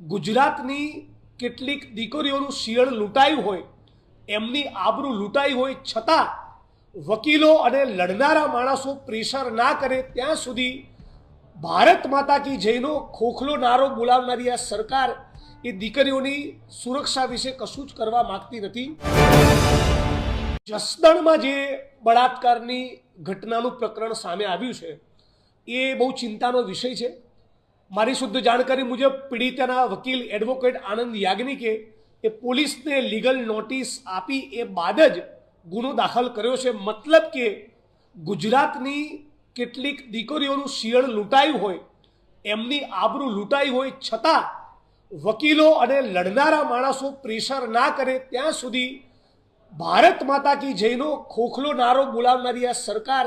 ગુજરાતની કેટલીક દીકરીઓનું શિયળ લૂંટાયું હોય, એમની આબરૂ લૂંટાઈ હોય છતાં વકીલો અને લડનારા માણસો પ્રેશર ના કરે ત્યાં સુધી ભારત માતા કી જયનો ખોખલો નારો બોલાવનારી આ સરકાર એ દીકરીઓની સુરક્ષા વિશે કશું જ કરવા માંગતી નથી. જસદણમાં જે બળાત્કારની ઘટનાનું પ્રકરણ સામે આવ્યું છે, એ બહુ ચિંતાનો વિષય છે. મારી શુદ્ધ જાણકારી મુજબ પીડિતાના વકીલ એડવોકેટ આનંદ યાજ્ઞિકે એ પોલીસને લીગલ નોટિસ આપી એ બાદ જ ગુનો દાખલ કર્યો છે. મતલબ કે ગુજરાતની કેટલીક દીકરીઓનું શિયળ લૂંટાયું હોય, એમની આબરૂ લૂંટાઈ હોય છતાં વકીલો અને લડનારા માણસો પ્રેશર ના કરે, ત્યાં સુધી ભારત માતા કી જયનો ખોખલો નારો બોલાવનારી આ સરકાર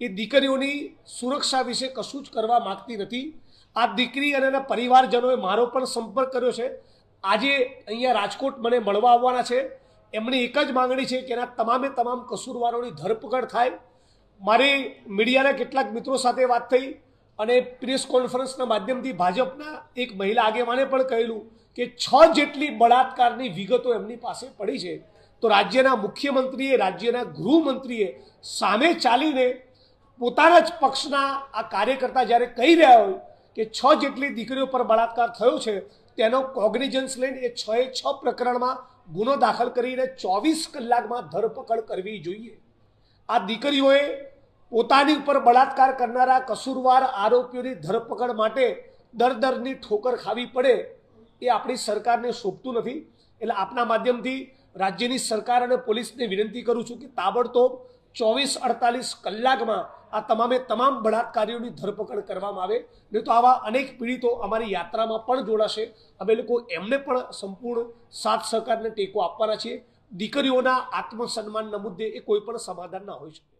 એ દીકરીઓની સુરક્ષા વિશે કશું જ કરવા માગતી નથી. આ દીકરી અને એના પરિવારજનોએ મારો પણ સંપર્ક કર્યો છે. આજે અહીંયા રાજકોટ મને મળવા આવવાના છે. એમની એક જ માંગણી છે કે એના તમામે તમામ કસૂરવારોની ધરપકડ થાય. મારી મીડિયાના કેટલાક મિત્રો સાથે વાત થઈ અને પ્રેસ કોન્ફરન્સના માધ્યમથી ભાજપના એક મહિલા આગેવાને પણ કહેલું કે છ જેટલી બળાત્કારની વિગતો એમની પાસે પડી છે. તો રાજ્યના મુખ્યમંત્રીએ, રાજ્યના ગૃહમંત્રીએ સામે ચાલીને પોતાના જ પક્ષના આ કાર્યકર્તા જ્યારે કહી રહ્યા હોય કે છ જેટલી દીકરીઓ પર બળાત્કાર થયો છે, તેનો કોગ્નિજન્સ લઈને એ છ એ છ પ્રકરણમાં ગુનો દાખલ કરીને ચોવીસ કલાકમાં ધરપકડ કરવી જોઈએ. આ દીકરીઓએ પોતાની ઉપર બળાત્કાર કરનારા કસૂરવાર આરોપીઓની ધરપકડ માટે દર દરની ઠોકર ખાવી પડે એ આપણી સરકારને શોભતું નથી. એટલે આપના માધ્યમથી રાજ્યની સરકાર અને પોલીસને વિનંતી કરું છું કે તાબડતોબ ચોવીસ અડતાલીસ કલાકમાં આ તમામે તમામ બળાત્કારીઓની ધરપકડ કરવામાં આવે. નહીં તો આવા અનેક પીડિતો અમારી યાત્રામાં પણ જોડાશે. અમે લોકો એમને પણ સંપૂર્ણ સાથ સહકારને ટેકો આપવાના છીએ. દીકરીઓના આત્મસન્માનના મુદ્દે એ કોઈ પણ સમાધાન ના હોઈ શકે.